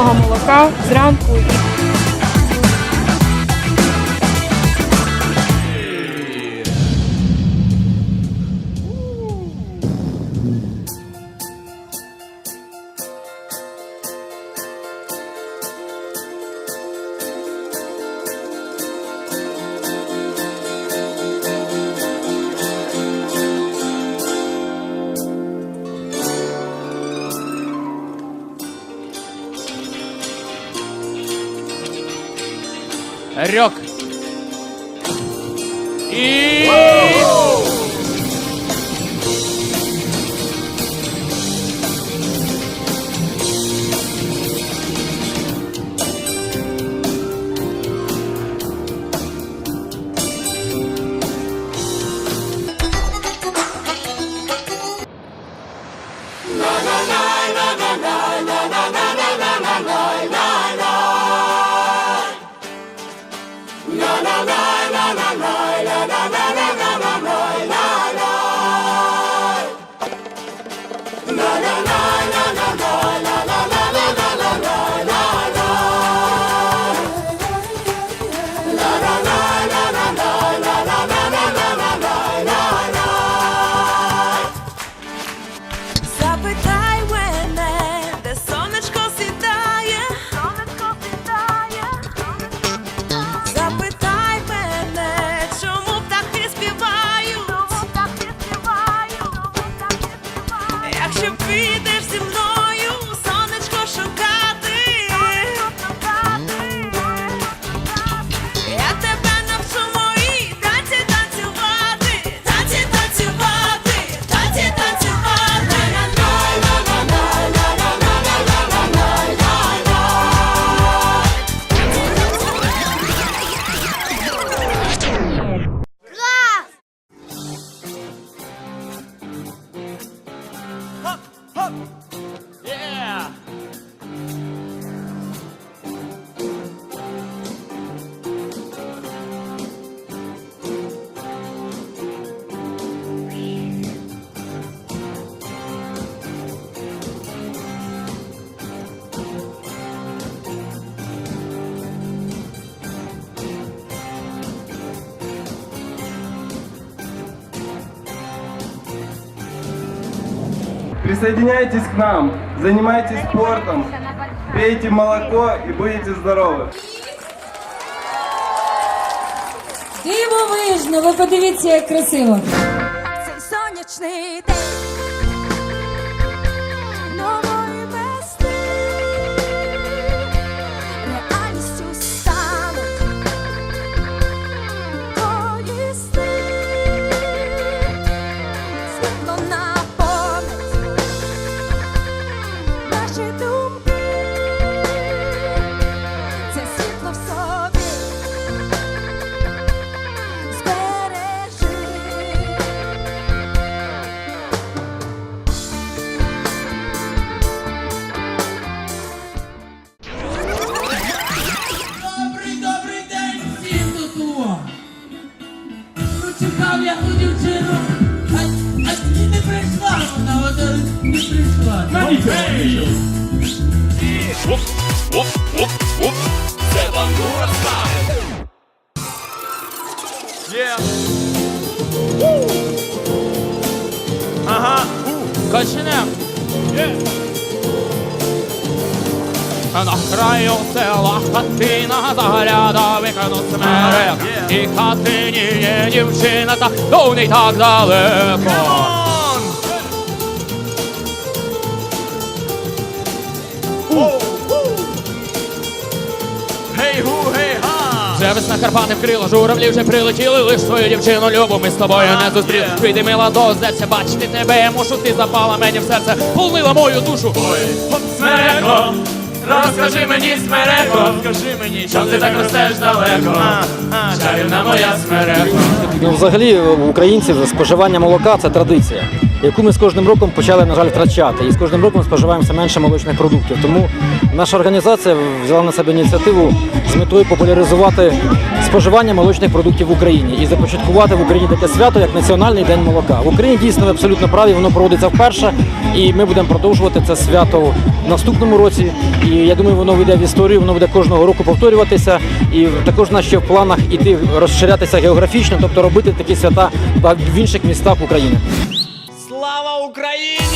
смачного молока зранку. Рек. И... na na na na Присоединяйтесь к нам, занимайтесь спортом, пейте молоко и будете здоровы. Дивовижно, ви подивіться, як красиво. Цей сонячний наші думки. Це світло в собі збережи. Добрий, добрий день тут! Не прийшла. Вона, от е, не прийшла. Ага. Качнем. На краю села хатина загляда виконав смерек. І хатині є дівчина, та до неї так далеко Весна Карпати вкрила, журавлі вже прилетіли, лиш твою дівчину любу ми з тобою не зустріли. Прийди, мила, до здеться, бачити тебе, я мушу, ти запала мені в серце, полнила мою душу. Ой, смереко, розкажи мені, смереко, скажи мені, чом ти так ростеш далеко, чарівна моя смереко. Ну, взагалі, українців споживання молока це традиція. Яку ми з кожним роком почали, на жаль, втрачати. І з кожним роком споживаємо все менше молочних продуктів. Тому наша організація взяла на себе ініціативу з метою популяризувати споживання молочних продуктів в Україні і започаткувати в Україні таке свято, як Національний день молока. В Україні дійсно ви абсолютно праві, воно проводиться вперше, і ми будемо продовжувати це свято в наступному році. І я думаю, воно вийде в історію, воно буде кожного року повторюватися. І також нас ще в планах іти розширятися географічно, тобто робити такі свята в інших містах України. Україні!